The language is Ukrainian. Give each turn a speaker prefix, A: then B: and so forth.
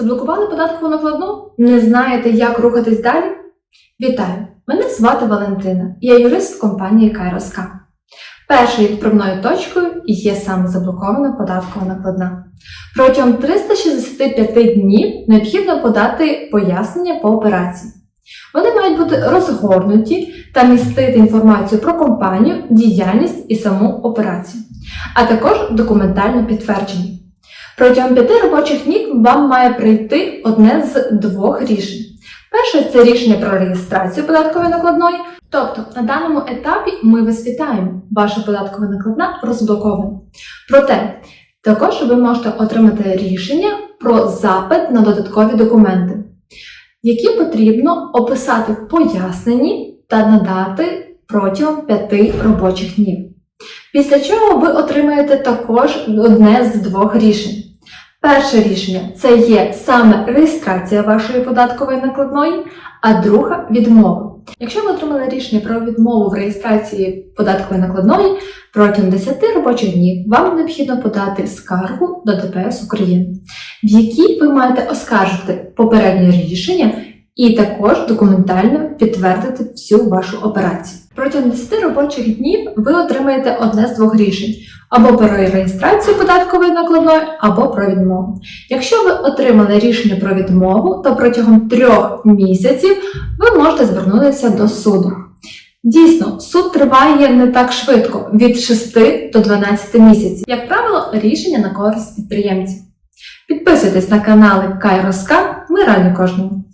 A: Заблокували податкову накладну? Не знаєте, як рухатись далі? Вітаю! Мене звати Валентина, я юрист в компанії Кайроска. Першою відправною точкою є саме заблокована податкова накладна. Протягом 365 днів необхідно подати пояснення по операції. Вони мають бути розгорнуті та містити інформацію про компанію, діяльність і саму операцію, а також документально підтверджені. Протягом п'яти робочих днів вам має прийти одне з двох рішень. Перше це рішення про реєстрацію податкової накладної. Тобто на даному етапі ми вас вітаємо, ваша податкова накладна розблокована. Проте також ви можете отримати рішення про запит на додаткові документи, які потрібно описати в поясненні та надати протягом п'яти робочих днів. Після чого ви отримаєте також одне з двох рішень. Перше рішення це є саме реєстрація вашої податкової накладної, а друга відмова. Якщо ви отримали рішення про відмову в реєстрації податкової накладної протягом 10 робочих днів, вам необхідно подати скаргу до ДПС України, в якій ви маєте оскаржити попереднє рішення і також документально підтвердити всю вашу операцію. Протягом 10 робочих днів ви отримаєте одне з двох рішень або про реєстрацію податкової накладної, або про відмову. Якщо ви отримали рішення про відмову, то протягом трьох місяців ви можете звернутися до суду. Дійсно, суд триває не так швидко від 6 до 12 місяців. Як правило, рішення на користь підприємців. Підписуйтесь на канали Кайроска. Ми раді кожному.